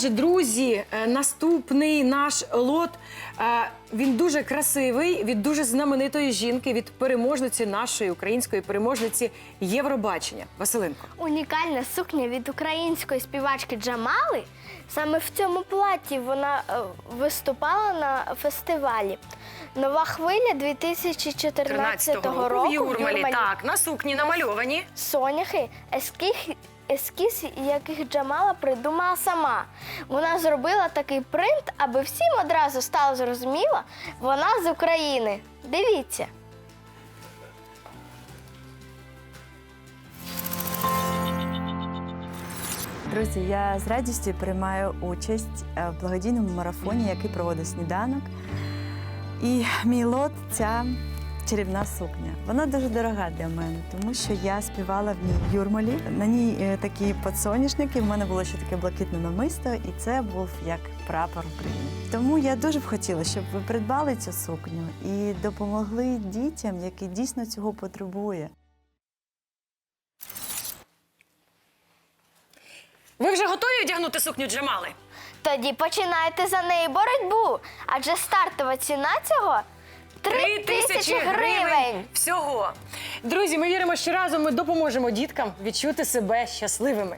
Отже, Друзі, е, наступний наш лот. е, Він дуже красивий від дуже знаменитої жінки, від переможниці нашої української переможниці Євробачення. Василинко. Унікальна сукня від української співачки Джамали. Саме в цьому платі вона е, виступала на фестивалі. Нова хвиля 2014 року в Юрмалі. Юрмалі. Так, на сукні намальовані. Соняхи, ескіз, ескіз, яких Джамала придумала сама. Вона зробила такий принт, аби всім одразу стало зрозуміло, вона з України. Дивіться. Друзі, я з радістю приймаю участь е, в благодійному марафоні, який проводить сніданок. І мій лот ця чарівна сукня. Вона дуже дорога для мене, тому що я співала в ній Юрмалі. На ній е, такі подсоняшники. В мене було ще таке блакитне намисто, і це був як прапор України. Тому я дуже б хотіла, щоб ви придбали цю сукню і допомогли дітям, які дійсно цього потребує. Ви вже готові одягнути сукню Джамали? Тоді починайте за неї боротьбу, адже стартова ціна цього 3 тисячі гривень. всього. Друзі, ми віримо, що разом ми допоможемо діткам відчути себе щасливими.